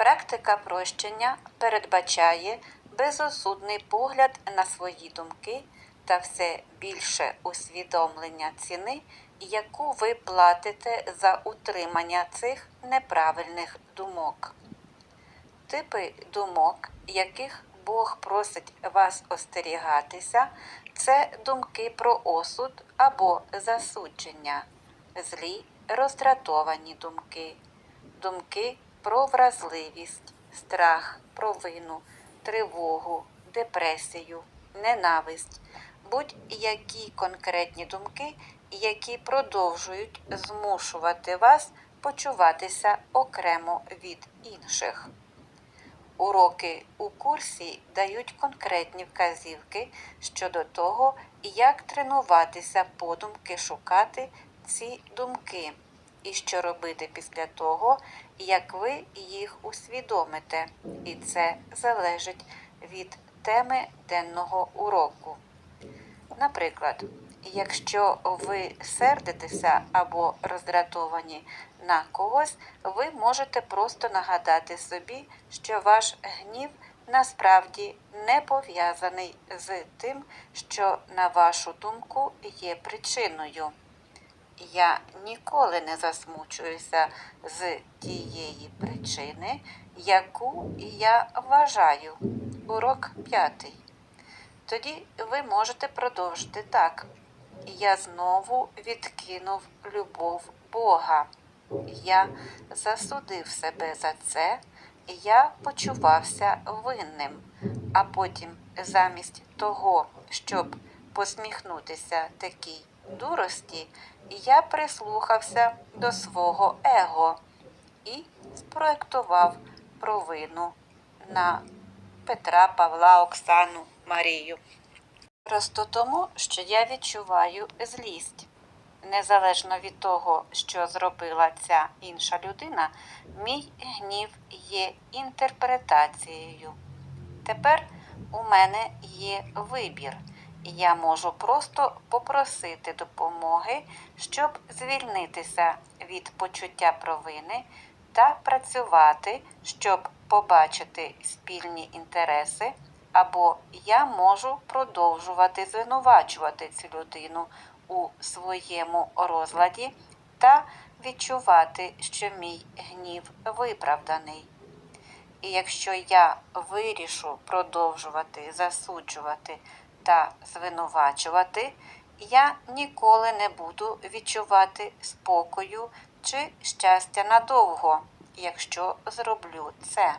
Практика прощення передбачає безосудний погляд на свої думки та все більше усвідомлення ціни, яку ви платите за утримання цих неправильних думок. Типи думок, яких Бог просить вас остерігатися, це думки про осуд або засудження, злі роздратовані думки, думки про вразливість, страх, провину, тривогу, депресію, ненависть, будь-які конкретні думки, які продовжують змушувати вас почуватися окремо від інших. Уроки у курсі дають конкретні вказівки щодо того, як тренуватися подумки шукати ці думки, і що робити після того, як ви їх усвідомите, і це залежить від теми денного уроку. Наприклад, якщо ви сердитеся або роздратовані на когось, ви можете просто нагадати собі, що ваш гнів насправді не пов'язаний з тим, що, на вашу думку, є причиною. Я ніколи не засмучуюся з тієї причини, яку я вважаю. Урок п'ятий. Тоді ви можете продовжити так. Я знову відкинув любов Бога. Я засудив себе за це, я почувався винним, а потім, замість того, щоб посміхнутися такій дурості, я прислухався до свого его і спроектував провину на Петра, Павла, Оксану, Марію. Просто тому, що я відчуваю злість. Незалежно від того, що зробила ця інша людина, мій гнів є інтерпретацією. Тепер у мене є вибір. Я можу просто попросити допомоги, щоб звільнитися від почуття провини та працювати, щоб побачити спільні інтереси, або я можу продовжувати звинувачувати цю людину у своєму розладі та відчувати, що мій гнів виправданий. І якщо я вирішу продовжувати засуджувати та звинувачувати, я ніколи не буду відчувати спокою чи щастя надовго, якщо зроблю це.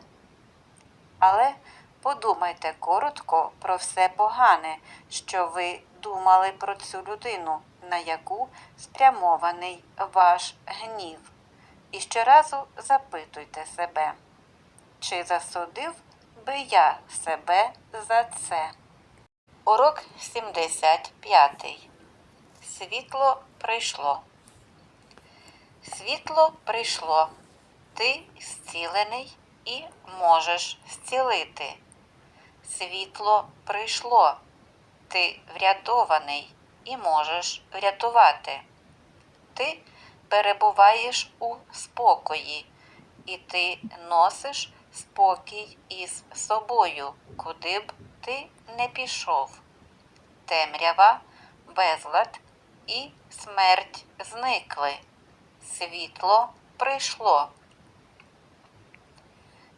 Але подумайте коротко про все погане, що ви думали про цю людину, на яку спрямований ваш гнів. І щоразу запитуйте себе, чи засудив би я себе за це? Урок 75. Світло прийшло. Світло прийшло. Ти зцілений і можеш зцілити. Світло прийшло. Ти врятований і можеш врятувати. Ти перебуваєш у спокої, і ти носиш спокій із собою, куди б ти не пішов. Темрява, безлад і смерть зникли. Світло прийшло.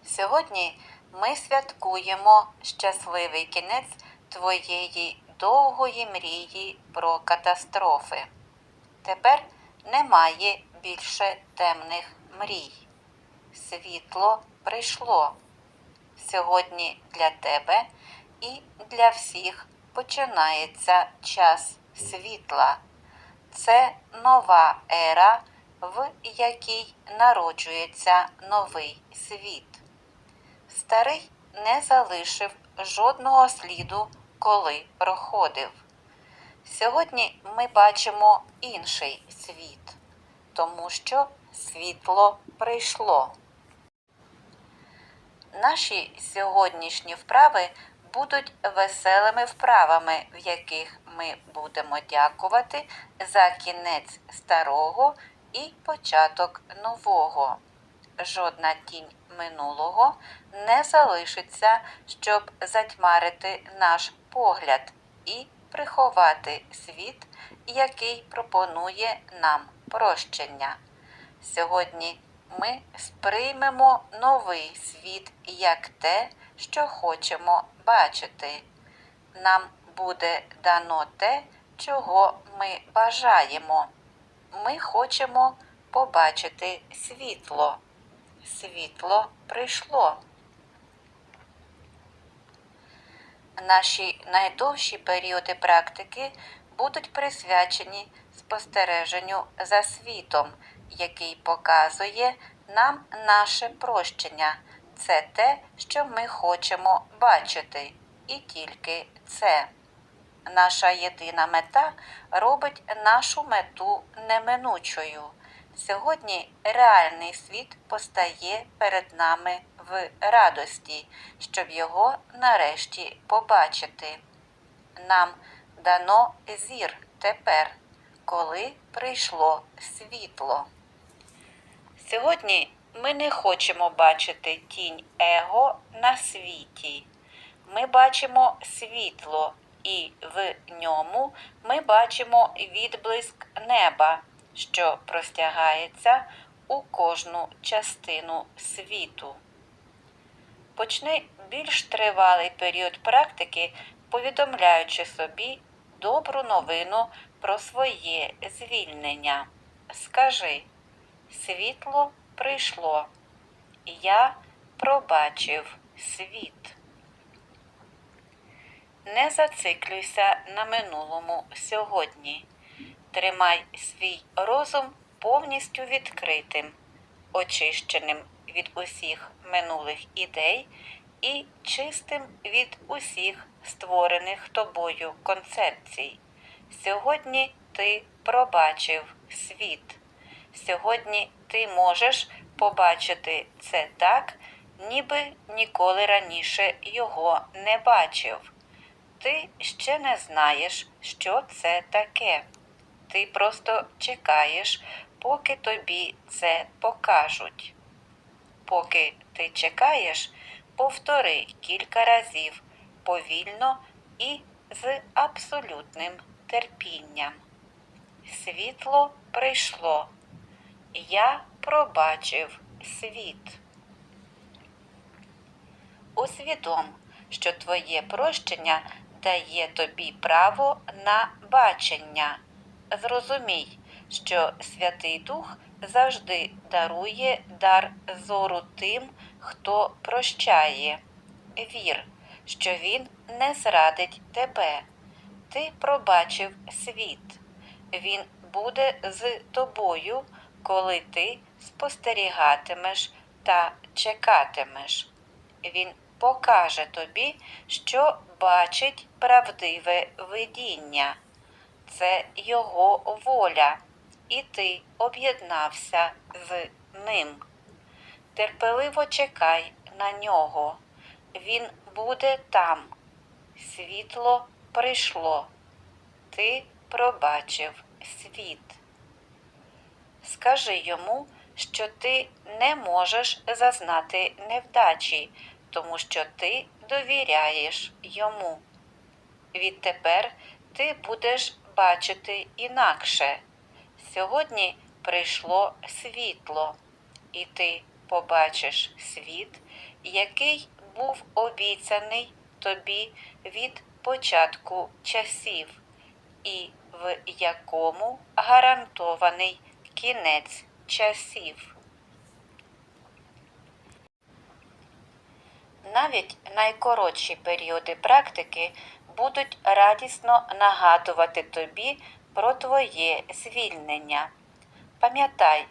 Сьогодні ми святкуємо щасливий кінець твоєї довгої мрії про катастрофи. Тепер немає більше темних мрій. Світло прийшло. Сьогодні для тебе і для всіх починається час світла. Це нова ера, в якій народжується новий світ. Старий не залишив жодного сліду, коли проходив. Сьогодні ми бачимо інший світ, тому що світло прийшло. Наші сьогоднішні вправи будуть веселими вправами, в яких ми будемо дякувати за кінець старого і початок нового. жодна тінь минулого не залишиться, щоб затьмарити наш погляд і приховати світ, який пропонує нам прощення. Сьогодні ми сприймемо новий світ як те, що хочемо бачити. Нам буде дано те, чого ми бажаємо. Ми хочемо побачити світло. Світло прийшло. Наші найдовші періоди практики будуть присвячені спостереженню за світом, який показує нам наше прощення. Це те, що ми хочемо бачити, і тільки це. Наша єдина мета робить нашу мету неминучою. Сьогодні реальний світ постає перед нами в радості, щоб його нарешті побачити. Нам дано зір тепер, коли прийшло світло. Сьогодні ми не хочемо бачити тінь его на світі. Ми бачимо світло, і в ньому ми бачимо відблиск неба, що простягається у кожну частину світу. Почни більш тривалий період практики, повідомляючи собі добру новину про своє звільнення. Скажи, світло прийшло, я пробачив світ. Не зациклюйся на минулому сьогодні. Тримай свій розум повністю відкритим, очищеним від усіх минулих ідей і чистим від усіх створених тобою концепцій. Сьогодні ти пробачив світ. Сьогодні ти можеш побачити це так, ніби ніколи раніше його не бачив. Ти ще не знаєш, що це таке. Ти просто чекаєш, поки тобі це покажуть. Поки ти чекаєш, повтори кілька разів повільно і з абсолютним терпінням. Світло прийшло. Я пробачив світ. Усвідом, що твоє прощення дає тобі право на бачення. Зрозумій, що Святий Дух завжди дарує дар зору тим, хто прощає. Вір, що Він не зрадить тебе. Ти пробачив світ. Він буде з тобою, коли ти спостерігатимеш та чекатимеш. Він покаже тобі, що бачить правдиве видіння. Це його воля, і ти об'єднався з ним. Терпеливо чекай на нього. Він буде там. Світло прийшло. Ти пробачив світ. Скажи йому, що ти не можеш зазнати невдачі, тому що ти довіряєш йому. Відтепер ти будеш бачити інакше. Сьогодні прийшло світло, і ти побачиш світ, який був обіцяний тобі від початку часів, і в якому гарантований кінець часів. Навіть найкоротші періоди практики будуть радісно нагадувати тобі про твоє звільнення. Пам'ятай,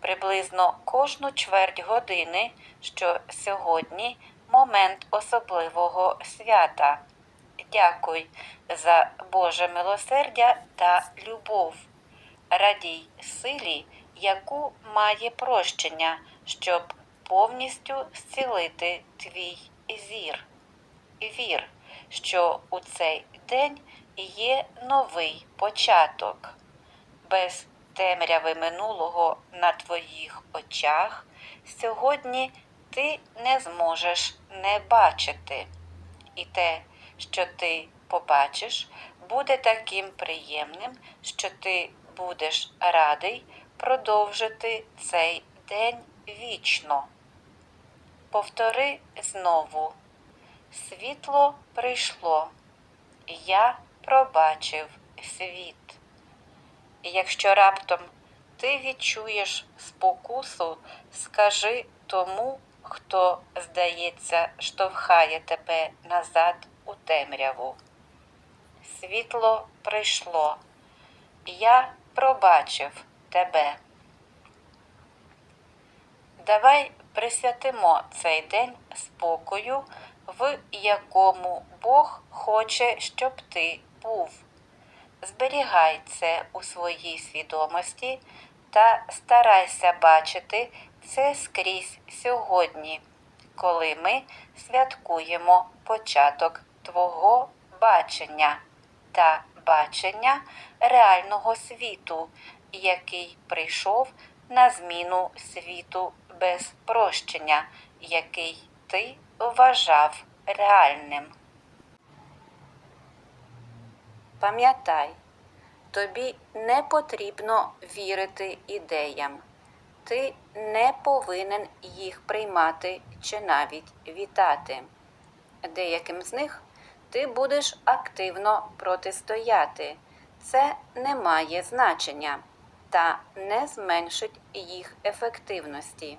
приблизно кожну чверть години, що сьогодні момент особливого свята. Дякуй за Боже милосердя та любов. Радій силі, яку має прощення, щоб повністю зцілити твій зір. Вір, що у цей день є новий початок. Без темряви минулого на твоїх очах сьогодні ти не зможеш не бачити. І те, що ти побачиш, буде таким приємним, що ти будеш радий продовжити цей день вічно. Повтори знову. Світло прийшло. Я пробачив світ. Якщо раптом ти відчуєш спокусу, скажи тому, хто, здається, штовхає тебе назад у темряву. Світло прийшло. Я пробачив тебе. Давай присвятимо цей день спокою, в якому Бог хоче, щоб ти був. Зберігай це у своїй свідомості та старайся бачити це скрізь сьогодні, коли ми святкуємо початок Твого бачення та бачення реального світу, який прийшов на зміну світу без прощення, який ти вважав реальним. Пам'ятай, тобі не потрібно вірити ідеям. Ти не повинен їх приймати чи навіть вітати. Деяким з них ти будеш активно протистояти. Це не має значення та не зменшить їх ефективності.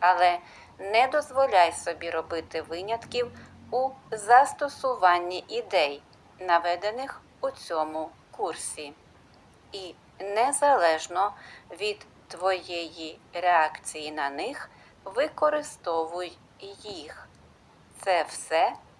Але не дозволяй собі робити винятків у застосуванні ідей, наведених у цьому курсі. І незалежно від твоєї реакції на них, використовуй їх. Це все,